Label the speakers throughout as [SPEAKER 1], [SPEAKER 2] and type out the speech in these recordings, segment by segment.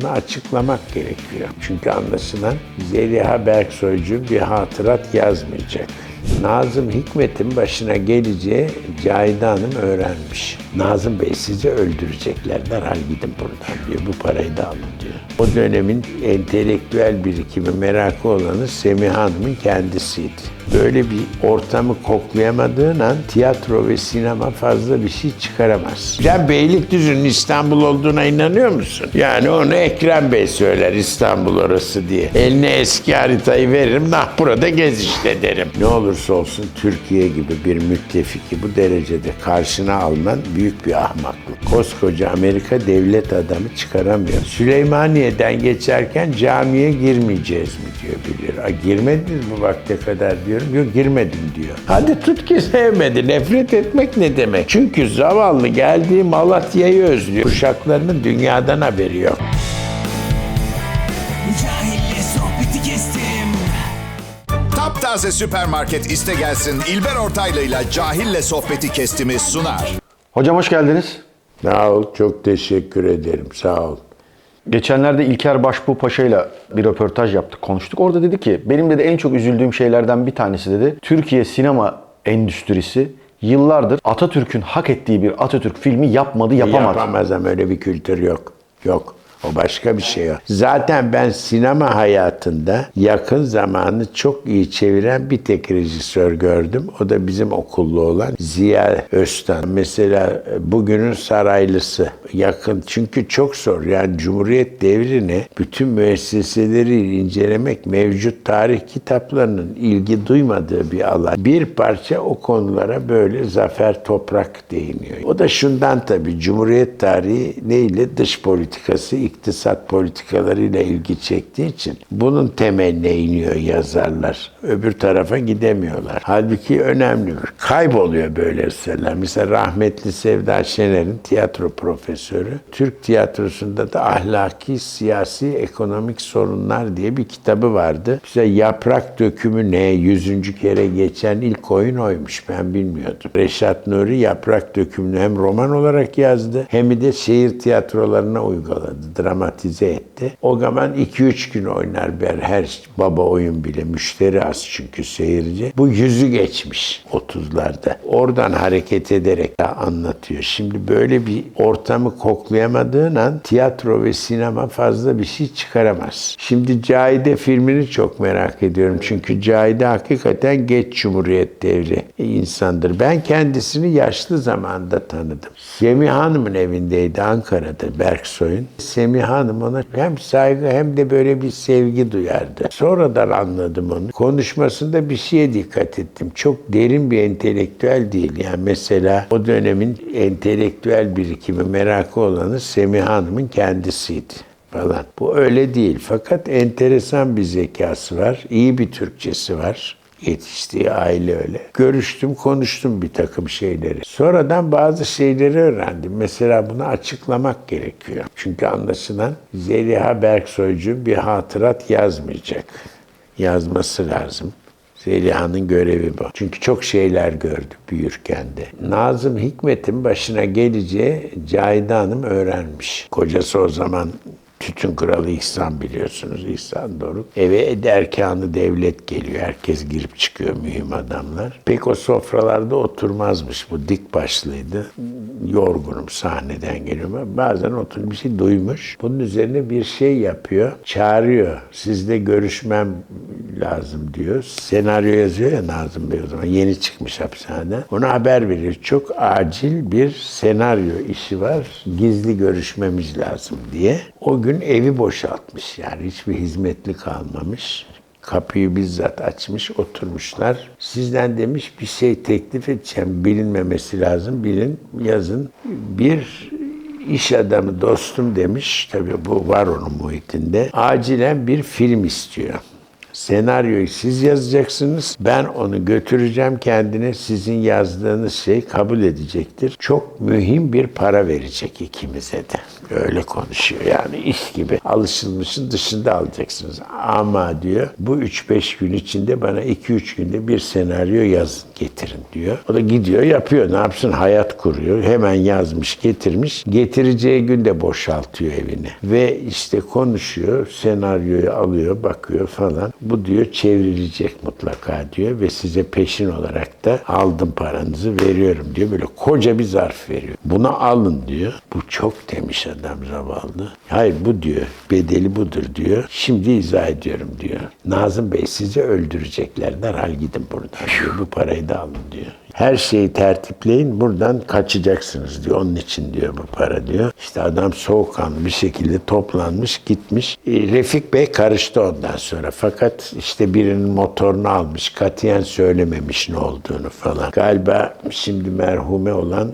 [SPEAKER 1] bunu açıklamak gerekiyor. Çünkü anlaşılan Zeliha Berksoycu bir hatırat yazmayacak. Nazım Hikmet'in başına geleceği Cahide Hanım öğrenmiş. Nazım Bey sizi öldürecekler. Derhal gidin buradan diyor. Bu parayı da alın diyor. O dönemin entelektüel birikimi merakı olanı Semiha Hanım'ın kendisiydi. Böyle bir ortamı koklayamadığın an tiyatro ve sinema fazla bir şey çıkaramaz. Sen Beylikdüzü'nün İstanbul olduğuna inanıyor musun? Yani onu Ekrem Bey söyler İstanbul orası diye. Eline eski haritayı veririm, nah burada gez işte derim. Ne olursa olsun Türkiye gibi bir müttefiki bu derecede karşına alman büyük bir ahmaklık. Koskoca Amerika devlet adamı çıkaramıyor. Süleymaniye'den geçerken camiye girmeyeceğiz mi diyor biliyor. A, girmediniz bu vakte kadar diyorum. Yok girmedim diyor. Hadi tut ki sevmedi. Nefret etmek ne demek? Çünkü zavallı geldiği Malatya'yı özlüyor. Uşaklarının dünyadan haberi yok.
[SPEAKER 2] Taptaze süpermarket iste gelsin İlber Ortaylı'yla Cahil'le sohbeti kestimi sunar.
[SPEAKER 3] Hocam hoş geldiniz.
[SPEAKER 1] Sağ ol. Çok teşekkür ederim. Sağ ol.
[SPEAKER 3] Geçenlerde İlker Başbuğ Paşa ile bir röportaj yaptık, konuştuk. Orada dedi ki, benim dedi en çok üzüldüğüm şeylerden bir tanesi dedi. Türkiye sinema endüstrisi yıllardır Atatürk'ün hak ettiği bir Atatürk filmi yapmadı, yapamadı.
[SPEAKER 1] Yapamaz ama öyle bir kültür yok. Yok. O başka bir şey. Zaten ben sinema hayatında yakın zamanı çok iyi çeviren bir tek rejisör gördüm. O da bizim okullu olan Ziya Öztan. Mesela bugünün saraylısı yakın. Çünkü çok zor. Yani Cumhuriyet devrini bütün müesseseleri incelemek mevcut tarih kitaplarının ilgi duymadığı bir alan. Bir parça o konulara böyle Zafer Toprak değiniyor. O da şundan tabii Cumhuriyet tarihi neyle? Dış politikası, iktisat politikalarıyla ilgi çektiği için bunun temeline iniyor yazarlar. Öbür tarafa gidemiyorlar. Halbuki önemli. Kayboluyor böyle eserler. Mesela rahmetli Sevda Şener'in tiyatro profesörü. Türk tiyatrosunda da ahlaki, siyasi, ekonomik sorunlar diye bir kitabı vardı. Bize yaprak dökümü ne? Yüzüncü kere geçen ilk oyun oymuş. Ben bilmiyordum. Reşat Nuri yaprak dökümünü hem roman olarak yazdı hem de şehir tiyatrolarına uyguladı. Dramatize etti. O zaman 2-3 gün oynar ber her baba oyun bile. Müşteri az çünkü seyirci. Bu yüzü geçmiş 30'larda. Oradan hareket ederek anlatıyor. Şimdi böyle bir ortamı koklayamadığın an tiyatro ve sinema fazla bir şey çıkaramaz. Şimdi Cahide filmini çok merak ediyorum. Çünkü Cahide hakikaten geç Cumhuriyet devri insandır. Ben kendisini yaşlı zamanda tanıdım. Semih Hanım'ın evindeydi Ankara'da Berksoy'un. Semih Hanım ona hem saygı hem de böyle bir sevgi duyardı. Sonradan anladım onu. Konuşmasında bir şeye dikkat ettim. Çok derin bir entelektüel değil. Yani mesela o dönemin entelektüel birikimi merakı olanı Semih Hanım'ın kendisiydi falan. Bu öyle değil. Fakat enteresan bir zekası var. İyi bir Türkçesi var. Yetiştiği aile öyle. Görüştüm, konuştum bir takım şeyleri. Sonradan bazı şeyleri öğrendim. Mesela bunu açıklamak gerekiyor. Çünkü anlaşılan Zeliha Berksoycu bir hatırat yazmayacak. Yazması lazım. Zeliha'nın görevi bu. Çünkü çok şeyler gördü büyürken de. Nazım Hikmet'in başına geleceği Cahide Hanım öğrenmiş. Kocası o zaman Tütün Kralı İhsan biliyorsunuz İhsan Doruk. Eve erkanı devlet geliyor. Herkes girip çıkıyor mühim adamlar. Pek o sofralarda oturmazmış. Bu dik başlıydı. Yorgunum sahneden geliyorum. Bazen otur bir şey duymuş. Bunun üzerine bir şey yapıyor. Çağırıyor. Sizle görüşmem lazım diyor. Senaryo yazıyor ya Nazım Bey o zaman. Yeni çıkmış hapishaneden. Ona haber veriyor. Çok acil bir senaryo işi var. Gizli görüşmemiz lazım diye. O gün evi boşaltmış yani hiçbir hizmetli kalmamış. Kapıyı bizzat açmış, oturmuşlar. Sizden demiş bir şey teklif edeceğim, bilinmemesi lazım, bilin, yazın. Bir iş adamı dostum demiş, tabii bu var onun muhitinde. Acilen bir film istiyor. Senaryoyu siz yazacaksınız. Ben onu götüreceğim kendine. Sizin yazdığınız şey kabul edecektir. Çok mühim bir para verecek ikimize de Öyle konuşuyor yani iş gibi. Alışılmışın dışında alacaksınız. Ama diyor bu 3-5 gün içinde bana 2-3 günde bir senaryo yazın getirin diyor. O da gidiyor yapıyor. Ne yapsın? Hayat kuruyor. Hemen yazmış getirmiş. Getireceği gün de boşaltıyor evini. Ve işte konuşuyor. Senaryoyu alıyor bakıyor falan. Bu diyor çevrilecek mutlaka diyor ve size peşin olarak da aldım paranızı veriyorum diyor. Böyle koca bir zarf veriyor. Bunu alın diyor. Bu çok demiş adam zavallı. Hayır bu diyor. Bedeli budur diyor. Şimdi izah ediyorum diyor. Nazım Bey sizi öldürecekler. Derhal gidin buradan diyor. Bu parayı da alın diyor. Her şeyi tertipleyin buradan kaçacaksınız diyor. Onun için diyor bu para diyor. İşte adam soğukkanlı bir şekilde toplanmış gitmiş. E, Refik Bey karıştı ondan sonra. Fakat işte birinin motorunu almış. Katiyen söylememiş ne olduğunu falan. Galiba şimdi merhume olan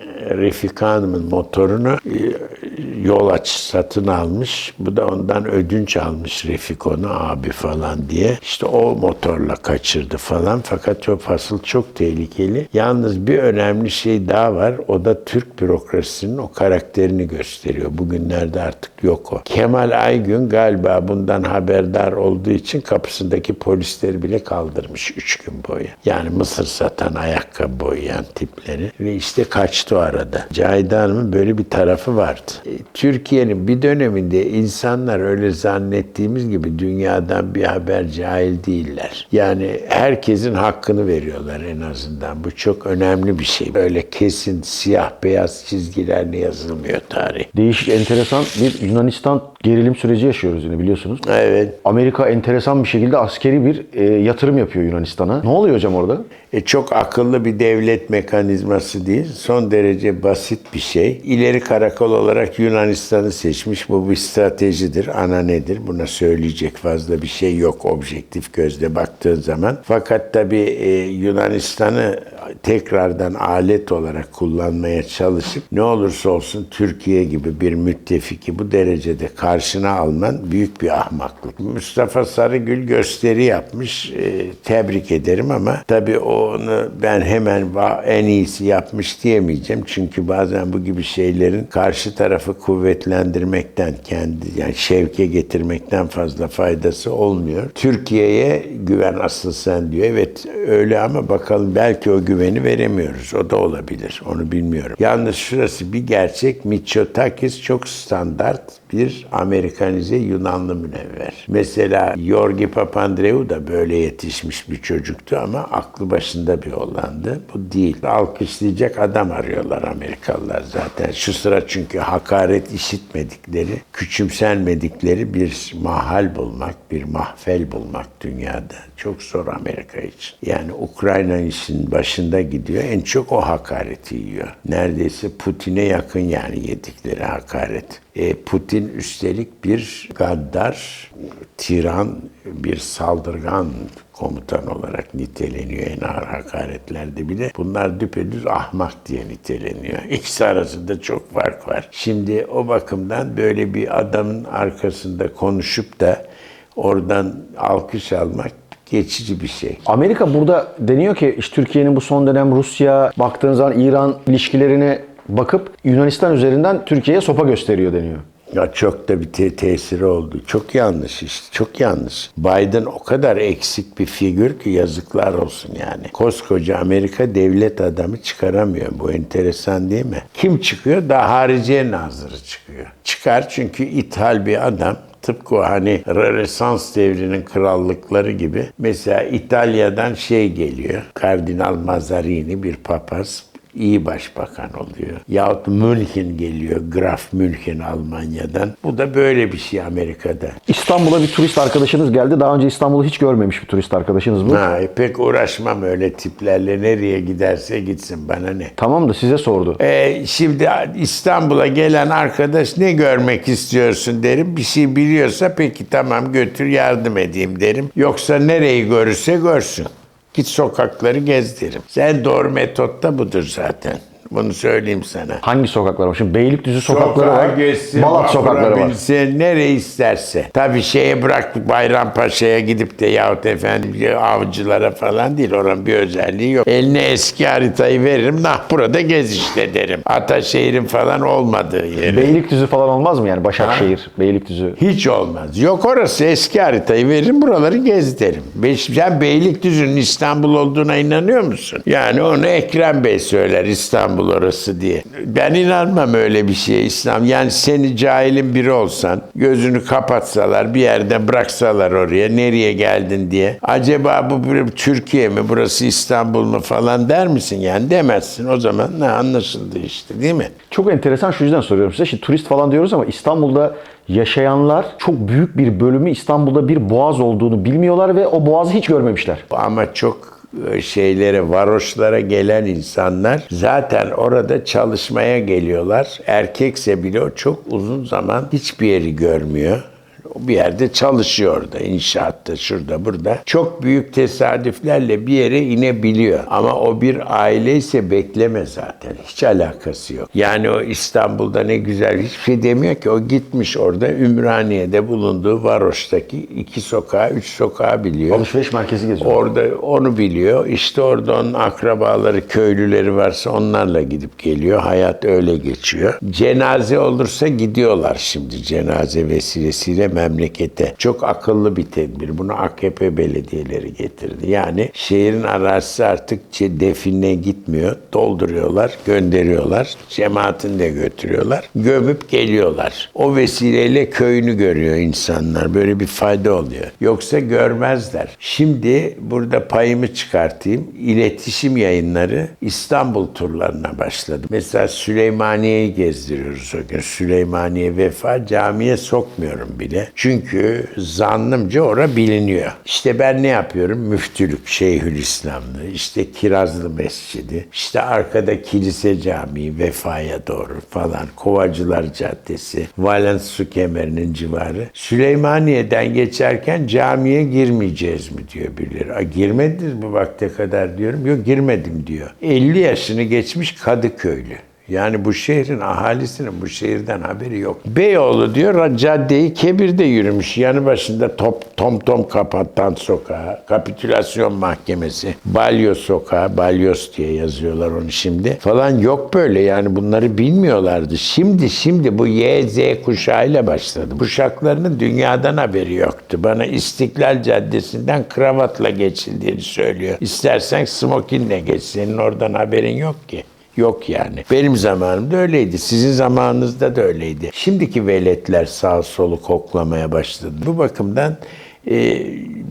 [SPEAKER 1] e, Refika Hanım'ın motorunu e, yol aç satın almış. Bu da ondan ödünç almış Refik onu abi falan diye. İşte o motorla kaçırdı falan. Fakat o fasıl çok tehlikeli. Yalnız bir önemli şey daha var. O da Türk bürokrasisinin o karakterini gösteriyor. Bugünlerde artık yok o. Kemal Aygün galiba bundan haberdar olduğu için kapısındaki polisleri bile kaldırmış üç gün boyu. Yani mısır satan, ayakkabı boyayan tipleri. Ve işte kaçtı o arada. Cahide Hanım'ın böyle bir tarafı vardı. Türkiye'nin bir döneminde insanlar öyle zannettiğimiz gibi dünyadan bir haber cahil değiller. Yani herkesin hakkını veriyorlar en azından. Bu çok önemli bir şey. Böyle kesin siyah beyaz çizgilerle yazılmıyor tarih.
[SPEAKER 3] Değişik, enteresan bir Yunanistan gerilim süreci yaşıyoruz yine biliyorsunuz.
[SPEAKER 1] Evet.
[SPEAKER 3] Amerika enteresan bir şekilde askeri bir e, yatırım yapıyor Yunanistan'a. Ne oluyor hocam orada?
[SPEAKER 1] E, çok akıllı bir devlet mekanizması değil. Son derece basit bir şey. İleri karakol olarak Yunanistan'ı seçmiş. Bu bir stratejidir. Ana nedir? Buna söyleyecek fazla bir şey yok objektif gözle baktığın zaman. Fakat tabii e, Yunanistan'ı tekrardan alet olarak kullanmaya çalışıp ne olursa olsun Türkiye gibi bir müttefiki bu derecede karşına alman büyük bir ahmaklık. Mustafa Sarıgül gösteri yapmış. E, tebrik ederim ama tabii onu ben hemen en iyisi yapmış diyemeyeceğim. Çünkü bazen bu gibi şeylerin karşı tarafı kuvvetlendirmekten kendi yani şevke getirmekten fazla faydası olmuyor. Türkiye'ye güven asıl sen diyor. Evet öyle ama bakalım belki o güveni veremiyoruz. O da olabilir. Onu bilmiyorum. Yalnız şurası bir gerçek. Mitsotakis çok standart bir Amerikanize Yunanlı münevver. Mesela Yorgi Papandreou da böyle yetişmiş bir çocuktu ama aklı başında bir oğlandı. Bu değil. Alkışlayacak adam arıyorlar Amerikalılar zaten. Şu sıra çünkü hakaret işitmedikleri, küçümsenmedikleri bir mahal bulmak, bir mahfel bulmak dünyada. Çok zor Amerika için. Yani Ukrayna işin başında gidiyor. En çok o hakareti yiyor. Neredeyse Putin'e yakın yani yedikleri hakaret. E, Putin üstelik bir gaddar, tiran, bir saldırgan komutan olarak niteleniyor en ağır hakaretlerde bile. Bunlar düpedüz ahmak diye niteleniyor. İkisi arasında çok fark var. Şimdi o bakımdan böyle bir adamın arkasında konuşup da oradan alkış almak geçici bir şey.
[SPEAKER 3] Amerika burada deniyor ki işte Türkiye'nin bu son dönem Rusya, baktığınız zaman İran ilişkilerine bakıp Yunanistan üzerinden Türkiye'ye sopa gösteriyor deniyor.
[SPEAKER 1] Ya çok da bir te- tesiri oldu. Çok yanlış işte. Çok yanlış. Biden o kadar eksik bir figür ki yazıklar olsun yani. Koskoca Amerika devlet adamı çıkaramıyor. Bu enteresan değil mi? Kim çıkıyor? Daha hariciye nazırı çıkıyor. Çıkar çünkü ithal bir adam. Tıpkı hani Rönesans devrinin krallıkları gibi. Mesela İtalya'dan şey geliyor. Kardinal Mazarini bir papaz iyi başbakan oluyor. Yahut München geliyor, Graf München Almanya'dan. Bu da böyle bir şey Amerika'da.
[SPEAKER 3] İstanbul'a bir turist arkadaşınız geldi. Daha önce İstanbul'u hiç görmemiş bir turist arkadaşınız bu.
[SPEAKER 1] Ha, e, pek uğraşmam öyle tiplerle. Nereye giderse gitsin bana ne.
[SPEAKER 3] Tamam da size sordu.
[SPEAKER 1] Ee, şimdi İstanbul'a gelen arkadaş ne görmek istiyorsun derim. Bir şey biliyorsa peki tamam götür yardım edeyim derim. Yoksa nereyi görürse görsün. Git sokakları gez derim. Sen doğru metot da budur zaten. Bunu söyleyeyim sana.
[SPEAKER 3] Hangi sokaklar var? Şimdi Beylikdüzü sokakları
[SPEAKER 1] Sokağa
[SPEAKER 3] var.
[SPEAKER 1] geçsin,
[SPEAKER 3] Balat sokakları var.
[SPEAKER 1] bilse, nereye isterse. Tabii şeye bırak Bayrampaşa'ya gidip de yahut efendim avcılara falan değil. Oranın bir özelliği yok. Eline eski haritayı veririm. Nah burada gez işte derim. Ataşehir'in falan olmadığı yeri.
[SPEAKER 3] Beylikdüzü falan olmaz mı yani? Başakşehir, Beylikdüzü.
[SPEAKER 1] Hiç olmaz. Yok orası eski haritayı veririm buraları gez derim. Sen Beylikdüzü'nün İstanbul olduğuna inanıyor musun? Yani onu Ekrem Bey söyler İstanbul orası diye. Ben inanmam öyle bir şeye İslam. Yani seni cahilin biri olsan gözünü kapatsalar bir yerden bıraksalar oraya nereye geldin diye. Acaba bu bir Türkiye mi burası İstanbul mu falan der misin? Yani demezsin. O zaman ne anlaşıldı işte değil mi?
[SPEAKER 3] Çok enteresan şu yüzden soruyorum size. Şimdi turist falan diyoruz ama İstanbul'da yaşayanlar çok büyük bir bölümü İstanbul'da bir boğaz olduğunu bilmiyorlar ve o boğazı hiç görmemişler.
[SPEAKER 1] Ama çok şeylere, varoşlara gelen insanlar zaten orada çalışmaya geliyorlar. Erkekse bile o çok uzun zaman hiçbir yeri görmüyor. Bir yerde çalışıyor orada, inşaatta, şurada, burada. Çok büyük tesadüflerle bir yere inebiliyor. Ama o bir aile ise bekleme zaten. Hiç alakası yok. Yani o İstanbul'da ne güzel hiçbir şey demiyor ki. O gitmiş orada Ümraniye'de bulunduğu varoştaki iki sokağı, üç sokağı biliyor.
[SPEAKER 3] Alışveriş merkezi geziyor.
[SPEAKER 1] Orada onu biliyor. İşte orada onun akrabaları, köylüleri varsa onlarla gidip geliyor. Hayat öyle geçiyor. Cenaze olursa gidiyorlar şimdi cenaze vesilesiyle memlekete. Çok akıllı bir tedbir. Bunu AKP belediyeleri getirdi. Yani şehrin arazisi artık define gitmiyor. Dolduruyorlar, gönderiyorlar. Cemaatini de götürüyorlar. Gömüp geliyorlar. O vesileyle köyünü görüyor insanlar. Böyle bir fayda oluyor. Yoksa görmezler. Şimdi burada payımı çıkartayım. İletişim yayınları İstanbul turlarına başladı. Mesela Süleymaniye'yi gezdiriyoruz o gün. Süleymaniye Vefa camiye sokmuyorum bile. Çünkü zannımca ora biliniyor. İşte ben ne yapıyorum? Müftülük, Şeyhülislamlı, işte Kirazlı Mescidi, işte arkada Kilise Camii, Vefa'ya doğru falan, Kovacılar Caddesi, Valens Su Kemeri'nin civarı. Süleymaniye'den geçerken camiye girmeyeceğiz mi diyor birileri. A, girmediniz bu vakte kadar diyorum. Yok girmedim diyor. 50 yaşını geçmiş Kadıköylü. Yani bu şehrin ahalisinin bu şehirden haberi yok. Beyoğlu diyor caddeyi Kebir'de yürümüş. Yanı başında top, tom tom kapatan sokağı, kapitülasyon mahkemesi, Balyoz sokağı, Balyoz diye yazıyorlar onu şimdi. Falan yok böyle yani bunları bilmiyorlardı. Şimdi şimdi bu Y, Z kuşağıyla başladı. Kuşaklarının dünyadan haberi yoktu. Bana İstiklal Caddesi'nden kravatla geçildiğini söylüyor. İstersen smokinle geç. Senin oradan haberin yok ki. Yok yani. Benim zamanımda öyleydi. Sizin zamanınızda da öyleydi. Şimdiki veletler sağ solu koklamaya başladı. Bu bakımdan e,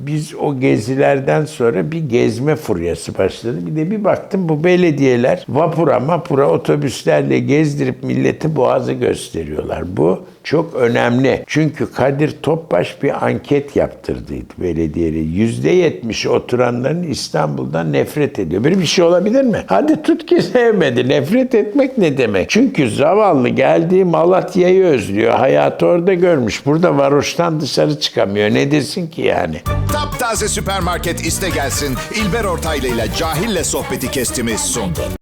[SPEAKER 1] biz o gezilerden sonra bir gezme furyası başladı. Bir de bir baktım bu belediyeler vapura mapura otobüslerle gezdirip milleti boğazı gösteriyorlar. Bu çok önemli. Çünkü Kadir Topbaş bir anket yaptırdıydı belediyeli. Yüzde yetmişi oturanların İstanbul'dan nefret ediyor. Böyle bir şey olabilir mi? Hadi tut ki sevmedi. Nefret etmek ne demek? Çünkü zavallı geldiği Malatya'yı özlüyor. Hayatı orada görmüş. Burada varoştan dışarı çıkamıyor. Ne desin ki yani?
[SPEAKER 2] Taptaze süpermarket iste gelsin İlber Ortaylı ile Cahille sohbeti kestimi sundu.